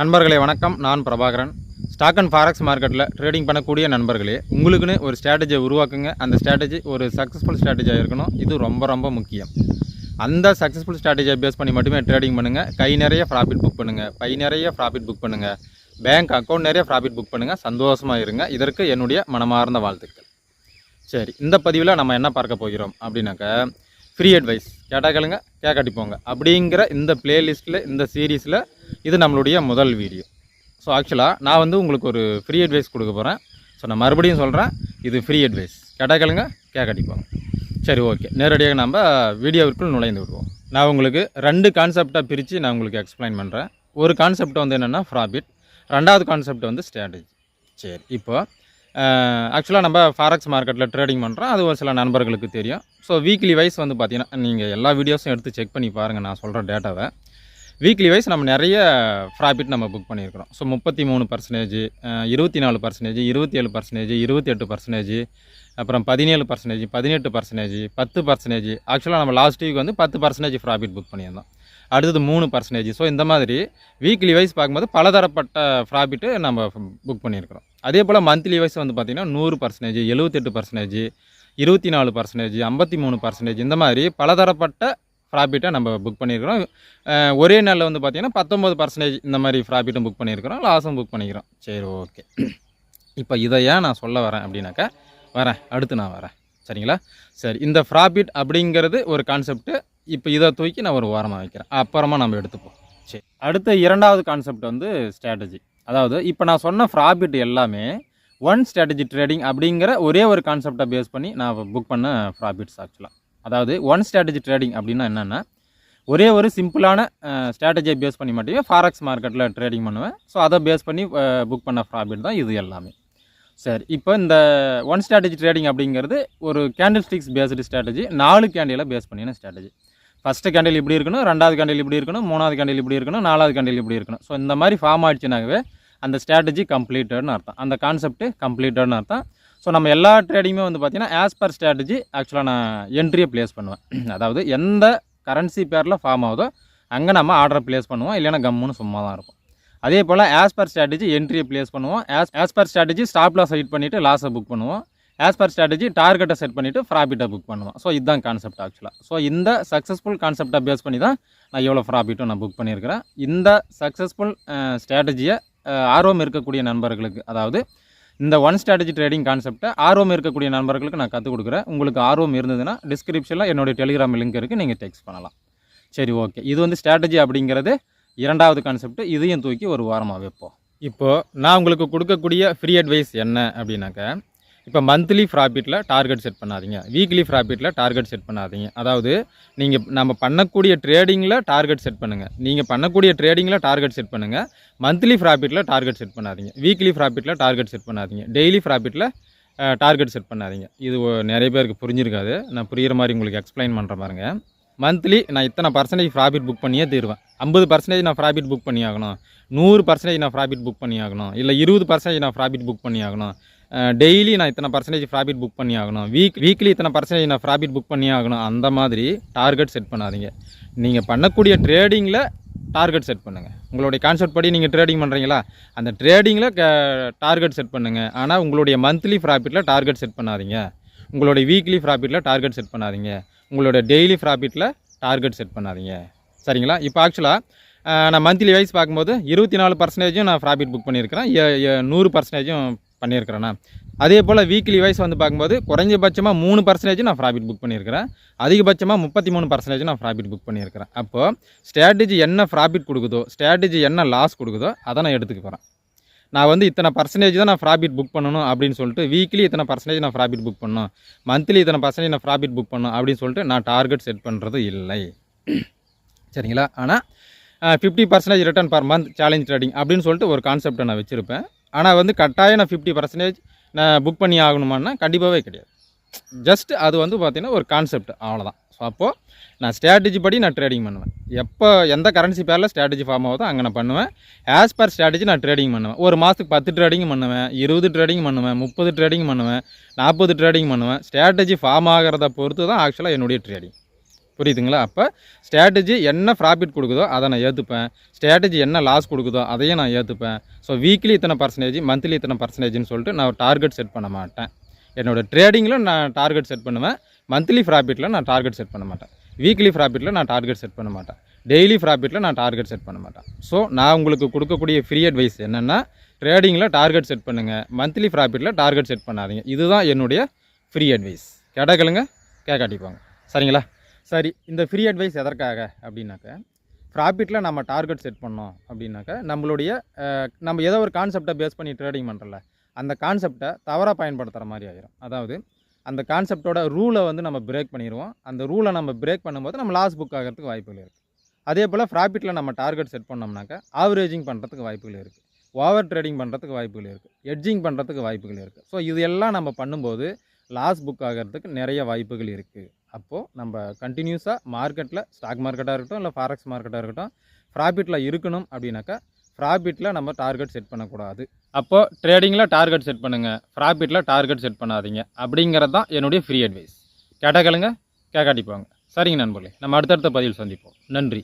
நண்பர்களே வணக்கம். நான் பிரபாகரன். ஸ்டாக் அண்ட் ஃபாரெக்ஸ் மார்க்கெட்டில் ட்ரேடிங் பண்ணக்கூடிய நண்பர்களே உங்களுக்குன்னு ஒரு ஸ்ட்ராட்டஜியை உருவாக்குங்க. அந்த ஸ்ட்ராட்டஜி ஒரு சக்ஸஸ்ஃபுல் ஸ்ட்ராட்டஜியாக இருக்கணும். இது ரொம்ப ரொம்ப முக்கியம். அந்த சக்ஸஸ்ஃபுல் ஸ்ட்ராட்டஜியை பேஸ் பண்ணி மட்டுமே ட்ரேடிங் பண்ணுங்கள் கை நிறைய ப்ராஃபிட் புக் பண்ணுங்கள் பை நிறைய ப்ராஃபிட் புக் பண்ணுங்கள் பேங்க் அக்கௌண்ட் நிறைய ப்ராஃபிட் புக் பண்ணுங்கள் சந்தோஷமாக இருங்க. இதற்கு என்னுடைய மனமார்ந்த வாழ்த்துக்கள். சரி இந்த பதிவில் நம்ம என்ன பார்க்க போகிறோம் அப்படின்னாக்கா ஃப்ரீ அட்வைஸ் கேட்டால் கேளுங்க கேட்காட்டி போங்க. அப்படிங்கிற இந்த பிளேலிஸ்ட்டில் இந்த சீரீஸில் இது நம்மளுடைய முதல் வீடியோ ஸோ ஆக்சுவலாக நான் வந்து உங்களுக்கு ஒரு ஃப்ரீ அட்வைஸ் கொடுக்க போகிறேன் ஸோ நான் மறுபடியும் சொல்கிறேன் இது ஃப்ரீ அட்வைஸ் கேட்டால் கேளுங்க கேட்காட்டி சரி ஓகே நேரடியாக நம்ம வீடியோவிற்குள் நுழைந்து விடுவோம். நான் உங்களுக்கு ரெண்டு கான்செப்டாக பிரித்து நான் உங்களுக்கு எக்ஸ்பிளைன் பண்ணுறேன் ஒரு கான்செப்ட் வந்து என்னென்னா ஃப்ராபிட் ரெண்டாவது கான்செப்ட் வந்து ஸ்ட்ராட்டஜி சரி இப்போ ஆக்சுவலாக நம்ம ஃபாரெக்ஸ் மார்க்கெட்டில் ட்ரேடிங் பண்ணுறோம் அது ஒரு சில நண்பர்களுக்கு தெரியும். ஸோ வீக்லி வைஸ் வந்து பார்த்தீங்கன்னா நீங்கள் எல்லா வீடியோஸும் எடுத்து செக் பண்ணி பாருங்கள் நான் சொல்கிற டேட்டாவை வீக்லி வைஸ் நம்ம நிறைய ப்ராஃபிட் நம்ம புக் பண்ணியிருக்கிறோம். ஸோ முப்பத்தி மூணு பர்சன்டேஜ் இருபத்தி நாலு பர்சன்டேஜ் இருபத்தி ஏழு பர்சன்டேஜ் இருபத்தி எட்டு பர்சன்டேஜ் அப்புறம் பதினேழு பர்சன்டேஜ் பதினெட்டு பர்சன்டேஜ் பத்து பர்சன்டேஜ் ஆக்சுவலாக நம்ம லாஸ்ட் வீக் வந்து பத்து பர்சன்டேஜ் ப்ராஃபிட் புக் பண்ணியிருந்தோம். அடுத்தது மூணு பர்சன்டேஜ் ஸோ இந்த மாதிரி வீக்லி வைஸ் பார்க்கும்போது பலதரப்பட்ட ப்ராஃபிட்டு நம்ம புக் பண்ணியிருக்கிறோம். அதே போல் மந்த்லி வைஸ் வந்து பார்த்திங்கன்னா நூறு பர்சன்டேஜ் எழுபத்தெட்டு பர்சன்டேஜ் இருபத்தி நாலு பர்சன்டேஜ் ஐம்பத்தி மூணு பர்சன்டேஜ் இந்த மாதிரி பலதரப்பட்ட ப்ராஃபிட்டை நம்ம புக் பண்ணியிருக்கிறோம் ஒரே நாளில் வந்து பார்த்திங்கன்னா பத்தொம்பது பர்சன்டேஜ் இந்த மாதிரி ப்ராஃபிட்டும் புக் பண்ணியிருக்கிறோம் லாஸும் புக் பண்ணிக்கிறோம். சரி ஓகே இப்போ இதை ஏன் நான் சொல்ல வரேன் அப்படின்னாக்கா வரேன். அடுத்து நான் வரேன். சரிங்களா? சரி இந்த ப்ராஃபிட் அப்படிங்கிறது ஒரு கான்செப்ட்டு இப்போ இதை தூக்கி நான் ஒரு ஓரமாக வைக்கிறேன். அப்புறமா நம்ம எடுத்துப்போம். சரி அடுத்த இரண்டாவது கான்செப்ட் வந்து ஸ்ட்ராட்டஜி அதாவது இப்போ நான் சொன்ன ப்ராஃபிட் எல்லாமே ஒன் ஸ்ட்ராட்டஜி ட்ரேடிங் அப்படிங்கிற ஒரே ஒரு கான்செப்டை பேஸ் பண்ணி நான் புக் பண்ண ப்ராஃபிட்ஸ் ஆக்சுவலாக அதாவது ஒன் ஸ்ட்ராட்டஜி ட்ரேடிங் அப்படின்னா என்னென்னா ஒரே ஒரு சிம்பிளான ஸ்ட்ராட்டஜியை பேஸ் பண்ணி மட்டுமே ஃபாரெக்ஸ் மார்க்கெட்டில் ட்ரேடிங் பண்ணுவேன். ஸோ அதை பேஸ் பண்ணி புக் பண்ண ப்ராஃபிட் தான் இது எல்லாமே. சரி இப்போ இந்த ஒன் ஸ்ட்ராட்டஜி ட்ரேடிங் அப்படிங்கிறது ஒரு கேண்டில் ஸ்டிக்ஸ் பேஸ்டு ஸ்ட்ராட்டஜி நாலு கேண்டிலை பேஸ் பண்ணின ஸ்ட்ராட்டஜி ஃபஸ்ட்டு கேண்டில் இப்படி இருக்கணும் ரெண்டாவது கேண்டில் இப்படி இருக்கணும் மூணாவது கேண்டில் இப்படி இருக்கணும் நாலாவது கேண்டில் இப்படி இருக்கணும். ஸோ இந்த மாதிரி ஃபார்ம் ஆயிடுச்சுனாகவே அந்த ஸ்ட்ராட்டஜி கம்ப்ளீட்டட்னு அர்த்தம். அந்த கான்செப்ட் கம்ப்ளீட்டட்னு அர்த்தம். ஸோ நம்ம எல்லா ட்ரேடிங்குமே வந்து பார்த்தீங்கன்னா ஆஸ் பர் ஸ்ட்ராட்டஜி ஆக்சுவலாக நான் என்ட்ரியை ப்ளேஸ் பண்ணுவேன். அதாவது எந்த கரன்சி பேரில் ஃபார்ம் ஆகுதோ அங்கே நம்ம ஆர்டரை ப்ளேஸ் பண்ணுவோம். இல்லைனா கம்முன்னு சும்மா தான் இருக்கும். அதே போல் ஆஸ் பர் ஸ்ட்ராட்டஜி என்ட்ரியை ப்ளேஸ் பண்ணுவோம். As as per strategy stop loss hit பண்ணிவிட்டு லாஸை புக் பண்ணுவோம். ஆஸ் பர் ஸ்ட்ராட்டஜி டார்கெட்டை செட் பண்ணிவிட்டு ப்ராஃபிட்டை புக் பண்ணுவோம். ஸோ இதுதான் கான்செப்ட் ஆக்சுவலாக ஸோ இந்த சக்ஸஸ்ஃபுல் கான்செப்டை பேஸ் பண்ணி தான் நான் எவ்வளோ ப்ராஃபிட்டும் நான் புக் பண்ணியிருக்கிறேன். இந்த சக்ஸஸ்ஃபுல் ஸ்ட்ராட்டஜியை ஆர்வம் இருக்கக்கூடிய நண்பர்களுக்கு அதாவது இந்த ஒன் ஸ்ட்ராட்டஜி ட்ரேடிங் கான்செப்ட்டை ஆர்வம் இருக்கக்கூடிய நண்பர்களுக்கு நான் கற்றுக் கொடுக்குறேன். உங்களுக்கு ஆர்வம் இருந்ததுன்னா டிஸ்கிரிப்ஷனில் என்னுடைய டெலிகிராம் லிங்க் இருக்குது நீங்கள் டெக்ஸ்ட் பண்ணலாம். சரி ஓகே இது வந்து ஸ்ட்ராட்டஜி அப்படிங்கிறது இரண்டாவது கான்செப்ட் இதையும் தூக்கி ஒரு வாரமாக வைப்போம். இப்போது நான் உங்களுக்கு கொடுக்கக்கூடிய ஃப்ரீ அட்வைஸ் என்ன அப்படின்னாக்கா இப்போ மந்த்லி ப்ராஃபிட்டில் டார்கெட் செட் பண்ணாதீங்க. வீக்லி ப்ராஃபிட்டில் டார்கெட் செட் பண்ணாதீங்க. அதாவது நீங்கள் நம்ம பண்ணக்கூடிய ட்ரேடிங்கில் டார்கெட் செட் பண்ணுங்கள் நீங்கள் பண்ணக்கூடிய ட்ரேடிங்கில் டார்கெட் செட் பண்ணுங்கள் மந்த்லி ப்ராஃபிட்டில் டார்கெட் செட் பண்ணாதீங்க. வீக்லி ப்ராஃபிட்டில் டார்கெட் செட் பண்ணாதீங்க. டெய்லி ப்ராஃபிட்டில் டார்கெட் செட் பண்ணாதீங்க. இது நிறைய பேருக்கு புரிஞ்சிருக்காது. நான் புரிகிற மாதிரி உங்களுக்கு எக்ஸ்பிளைன் பண்ணுற பாருங்க. மந்த்லி நான் இத்தனை பர்சன்டேஜ் ப்ராஃபிட் புக் பண்ணியே தீருவேன். ஐம்பது பர்சன்டேஜ் நான் ப்ராஃபிட் புக் பண்ணி ஆகணும் நூறு பர்சன்டேஜ் நான் ப்ராஃபிட் புக் பண்ணி ஆகணும் இல்லை இருபது பர்சன்டேஜ் நான் ப்ராஃபிட் புக் பண்ணி ஆகணும் டெய்லி நான் இத்தனை பர்சன்டேஜ் ப்ராஃபிட் புக் பண்ணி ஆகணும். வீக் வீக்லி இத்தனை பர்சன்டேஜ் நான் ப்ராஃபிட் புக் பண்ணி ஆகணும். அந்த மாதிரி டார்கெட் செட் பண்ணாதீங்க. நீங்கள் பண்ணக்கூடிய ட்ரேடிங்கில் டார்கெட் செட் பண்ணுங்கள் உங்களுடைய கான்செப்ட் படி நீங்கள் ட்ரேடிங் பண்ணுறீங்களா அந்த ட்ரேடிங்கில் டார்கெட் செட் பண்ணுங்கள் ஆனால் உங்களுடைய மந்த்லி ப்ராஃபிட்டில் டார்கெட் செட் பண்ணாதீங்க. உங்களுடைய வீக்லி ப்ராஃபிட்டில் டார்கெட் செட் பண்ணாதீங்க. உங்களுடைய டெய்லி ப்ராஃபிட்டில் டார்கெட் செட் பண்ணாதீங்க. சரிங்களா? இப்போ ஆக்சுவலாக நான் மந்த்லி வைஸ் பார்க்கும்போது இருபத்தி நாலு பர்சன்டேஜும் நான் ப்ராஃபிட் புக் பண்ணியிருக்கிறேன். நூறு பர்சன்டேஜும் பண்ணியிருக்கிறேன்னா அதே போல் வீக்லி வைஸ் வந்து பார்க்கும்போது குறைஞ்சபட்சமாக மூணு பர்சன்டேஜ் நான் ப்ராஃபிட் புக் பண்ணியிருக்கிறேன். அதிகபட்சமாக முப்பத்தி மூணு பர்சன்டேஜ் நான் ப்ராஃபிட் புக் பண்ணியிருக்கிறேன். அப்போது ஸ்ட்ராட்டஜி என்ன ப்ராஃபிட் கொடுக்குதோ ஸ்ட்ராட்டஜி என்ன லாஸ் கொடுக்குதோ அதை நான் எடுத்துக்க போகிறேன் நான் வந்து இத்தனை பர்சன்டேஜ் தான் நான் ப்ராஃபிட் புக் பண்ணணும் அப்படின்னு சொல்லிட்டு வீக்லி இத்தனை பர்சன்டேஜ் நான் ப்ராஃபிட் புக் பண்ணணும் மந்த்லி இத்தனை பர்சன்டேஜ் நான் ப்ராஃபிட் புக் பண்ணணும் அப்படின்னு சொல்லிட்டு நான் டார்கெட் செட் பண்ணுறது இல்லை. சரிங்களா? ஆனால் fifty percentage return per month challenge trading அப்படின்னு சொல்லிட்டு ஒரு கான்செப்டை நான் வச்சுருப்பேன். ஆனால் வந்து கட்டாயம் நான் ஃபிஃப்டி பர்சன்டேஜ் நான் புக் பண்ணி ஆகணுமான்னா கண்டிப்பாகவே கிடையாது. ஜஸ்ட் அது வந்து பார்த்திங்கன்னா ஒரு கான்செப்ட் அவ்வளோதான் ஸோ அப்போது நான் ஸ்ட்ராட்டஜி படி நான் ட்ரேடிங் பண்ணுவேன். எப்போ எந்த கரன்சி பேரில் ஸ்ட்ராட்டஜி ஃபார்ம் ஆகுதோ அங்கே நான் பண்ணுவேன். ஆஸ் பர் ஸ்ட்ராட்டஜி நான் ட்ரேடிங் பண்ணுவேன். ஒரு மாதத்துக்கு பத்து ட்ரேடிங் பண்ணுவேன் இருபது ட்ரேடிங் பண்ணுவேன் முப்பது ட்ரேடிங் பண்ணுவேன் நாற்பது ட்ரேடிங் பண்ணுவேன். ஸ்ட்ராட்டஜி ஃபார்ம் ஆகிறத பொறுத்து தான் ஆக்சுவலாக என்னுடைய ட்ரேடிங் புரியுதுங்களா? அப்போ ஸ்ட்ராட்டஜி என்ன ப்ராஃபிட் கொடுக்குதோ அதை நான் ஏற்றுப்பேன் ஸ்ட்ராட்டஜி என்ன லாஸ் கொடுக்குதோ அதையும் நான் ஏற்றுப்பேன் ஸோ வீக்லி இத்தனை பர்சன்டேஜ் மந்த்லி இத்தனை பர்சன்டேஜ்னு சொல்லிட்டு நான் டார்கெட் செட் பண்ண மாட்டேன். என்னோடய ட்ரேடிங்கில் நான் டார்கெட் செட் பண்ணுவேன். மந்த்லி ப்ராஃபிட்டில் நான் டார்கெட் செட் பண்ண மாட்டேன். வீக்லி ப்ராஃபிட்டில் நான் டார்கெட் செட் பண்ண மாட்டேன். டெய்லி ப்ராஃபிட்டில் நான் டார்கெட் செட் பண்ண மாட்டேன். ஸோ நான் உங்களுக்கு கொடுக்கக்கூடிய ஃப்ரீ அட்வைஸ் என்னென்னா ட்ரேடிங்கில் டார்கெட் செட் பண்ணுங்கள் மந்த்லி ப்ராஃபிட்டில் டார்கெட் செட் பண்ணாதீங்க. இதுதான் என்னுடைய ஃப்ரீ அட்வைஸ் கேட்டாக்களுங்க கேட்காட்டிப்பாங்க சரிங்களா? சரி இந்த ஃப்ரீ அட்வைஸ் எதற்காக அப்படின்னாக்க ப்ராஃபிட்டில் நம்ம டார்கெட் செட் பண்ணோம் அப்படின்னாக்க நம்மளுடைய நம்ம ஏதோ ஒரு கான்செப்டை பேஸ் பண்ணி ட்ரேடிங் பண்ணுறல அந்த கான்செப்டை தவறாக பயன்படுத்துகிற மாதிரி ஆயிரும். அதாவது அந்த கான்செப்டோட ரூலை வந்து நம்ம பிரேக் பண்ணிடுவோம் அந்த ரூலை நம்ம பிரேக் பண்ணும்போது நம்ம லாஸ் புக் ஆகிறதுக்கு வாய்ப்புகள் இருக்குது அதே போல் ப்ராஃபிட்டில் நம்ம டார்கெட் செட் பண்ணோம்னாக்கா ஆவரேஜிங் பண்ணுறதுக்கு வாய்ப்புகள் இருக்குது ஓவர் ட்ரேடிங் பண்ணுறதுக்கு வாய்ப்புகள் இருக்குது எட்ஜிங் பண்ணுறதுக்கு வாய்ப்புகள் இருக்குது ஸோ இது எல்லாம் நம்ம பண்ணும்போது லாஸ் புக் ஆகிறதுக்கு நிறைய வாய்ப்புகள் இருக்குது அப்போது நம்ம கண்டினியூஸாக மார்க்கெட்டில் ஸ்டாக் மார்க்கெட்டாக இருக்கட்டும் இல்லை ஃபாரெக்ஸ் மார்க்கெட்டாக இருக்கட்டும் ப்ராஃபிட்டில் இருக்கணும் அப்படின்னாக்கா ப்ராஃபிட்டில் நம்ம டார்கெட் செட் பண்ணக்கூடாது. அப்போது ட்ரேடிங்கில் டார்கெட் செட் பண்ணுங்கள் ப்ராஃபிட்டில் டார்கெட் செட் பண்ணாதீங்க அப்படிங்கிறது தான் என்னுடைய ஃப்ரீ அட்வைஸ் கேட்டாக்களுங்க கேட்காட்டி போங்க. சரிங்க நண்பர்களே நம்ம அடுத்தடுத்த பதிவில் சந்திப்போம். நன்றி.